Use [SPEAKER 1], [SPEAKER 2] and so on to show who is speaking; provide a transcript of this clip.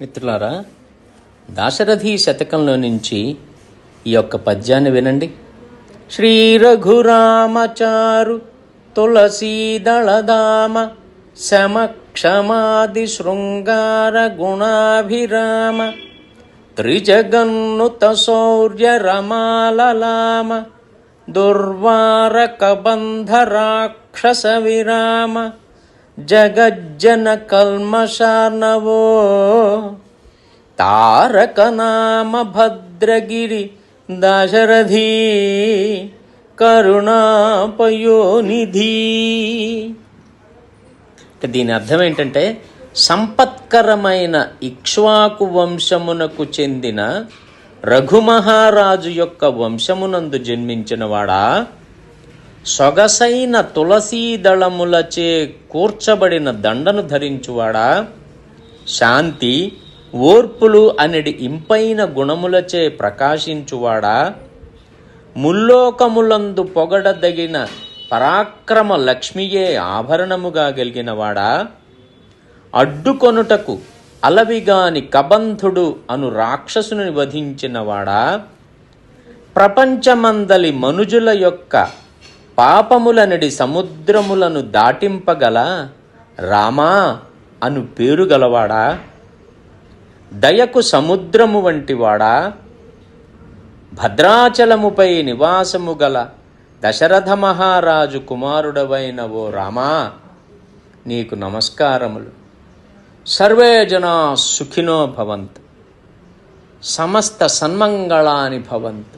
[SPEAKER 1] మిత్రులారా దాశరథి శతకంలో నుంచి ఈ యొక్క పద్యాన్ని వినండి. శ్రీ రఘురామచారు తులసీదళదామ శమక్షమాది శృంగార గుణాభిరామ త్రిజగన్నుత శౌర్య రమాలలామ దుర్వార కబంధ రాక్షస విరామ జగజ్జన కల్మషార్ణవో తారక నామ భద్రగిరి దశరథీ కరుణాపయోనిధి. దీని అర్థం ఏంటంటే సంపత్కరమైన ఇక్ష్వాకు వంశమునకు చెందిన రఘుమహారాజు యొక్క వంశమునందు జన్మించినవాడా సొగసైన తులసీదళములచే కూర్చబడిన దండను ధరించువాడా? శాంతి ఓర్పులు అనడి ఇంపైన గుణములచే ప్రకాశించువాడా? ముల్లోకములందు పొగడదగిన పరాక్రమ లక్ష్మియే ఆభరణముగా గలిగినవాడా? అడ్డుకొనుటకు అలవిగాని కబంధుడు అను రాక్షసుని వధించినవాడా? ప్రపంచమందలి మనుజుల యొక్క పాపములనడి సముద్రములను దాటింపగల రామా అను పేరు గలవాడా? దయకు సముద్రము వంటివాడా భద్రాచలముపై నివాసము గల దశరథ మహారాజు కుమారుడవైన ఓ రామా నీకు నమస్కారములు. సర్వే జనా సుఖినో భవంతు. సమస్త సన్మంగళాని భవంతు.